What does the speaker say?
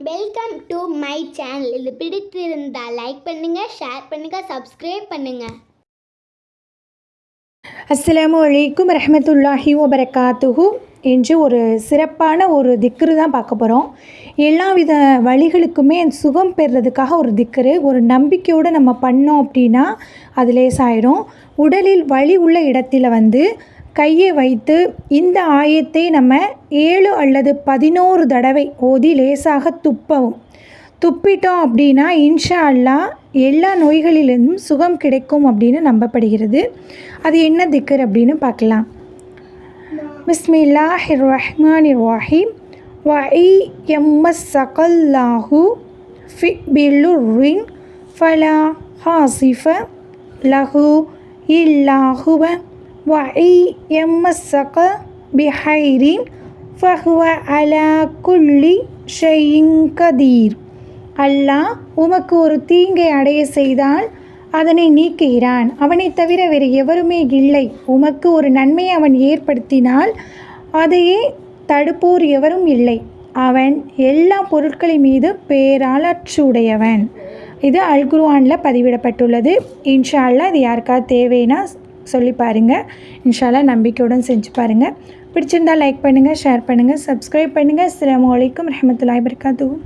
Welcome to my channel இது பிடித்திருந்தால் like பண்ணுங்கள் ஷேர் பண்ணுங்கள் சப்ஸ்கிரைப் பண்ணுங்கள் அஸ்ஸலாமு அலைக்கும் ரஹமத்துல்லாஹி வபரகாத்துஹு. என்று ஒரு சிறப்பான ஒரு திக்ரு தான் பார்க்க போகிறோம் எல்லா வித வழிகளுக்குமே சுகம் பெறுறதுக்காக ஒரு திக்ரு. ஒரு நம்பிக்கையோடு நம்ம பண்ணோம் அப்படின்னா அது லேசாயிடும். உடலில் வலி உள்ள இடத்துல வந்து கையை வைத்து இந்த ஆயத்தை நம்ம ஏழு அல்லது பதினோரு தடவை ஓதி லேசாக துப்பவும். துப்பிட்டோம் அப்படின்னா இன்ஷா அல்லாஹ் எல்லா நோய்களிலிருந்தும் சுகம் கிடைக்கும் அப்படின்னு நம்பப்படுகிறது. அது என்ன திக்கர் அப்படின்னு பார்க்கலாம். பிஸ்மில்லாஹிர் ரஹ்மானிர் ரஹீம் வஇ எம்மஸ்ஸகல்லாஹு ஃபி பில்லுரின் ஃபலா ஹாசிஃப லஹு இல்லாஹுவ. வஇ எம்மஸ்ஸக பிஹைரின் ஃபஹுவ அலா குள்ளி ஷையின் கதீர் அல்லாஹ் உமக்கு ஒரு தீங்கை அடைய செய்தால் அதனை நீக்குகிறான். அவனைத் தவிர வேறு எவருமே இல்லை. உமக்கு ஒரு நன்மையை அவன் ஏற்படுத்தினால் அதையே தடுப்போர் எவரும் இல்லை. அவன் எல்லா பொருட்களின் மீது பேராளச்சுடையவன் இது அல்குருவானில் பதிவிடப்பட்டுள்ளது. இன்ஷா அல்லா இது யாருக்காவது தேவைன்னா சொல்லி பாருங்கள் இன்ஷால்லா நம்பிக்கையுடன் செஞ்சு பாருங்கள் பிடிச்சிருந்தால் லைக் பண்ணுங்கள் ஷேர் பண்ணுங்கள் சப்ஸ்கிரைப் பண்ணுங்கள் அஸ்லாம் வலைக்கம் ரஹமத்துல்லாய் வபரகாத்துஹு.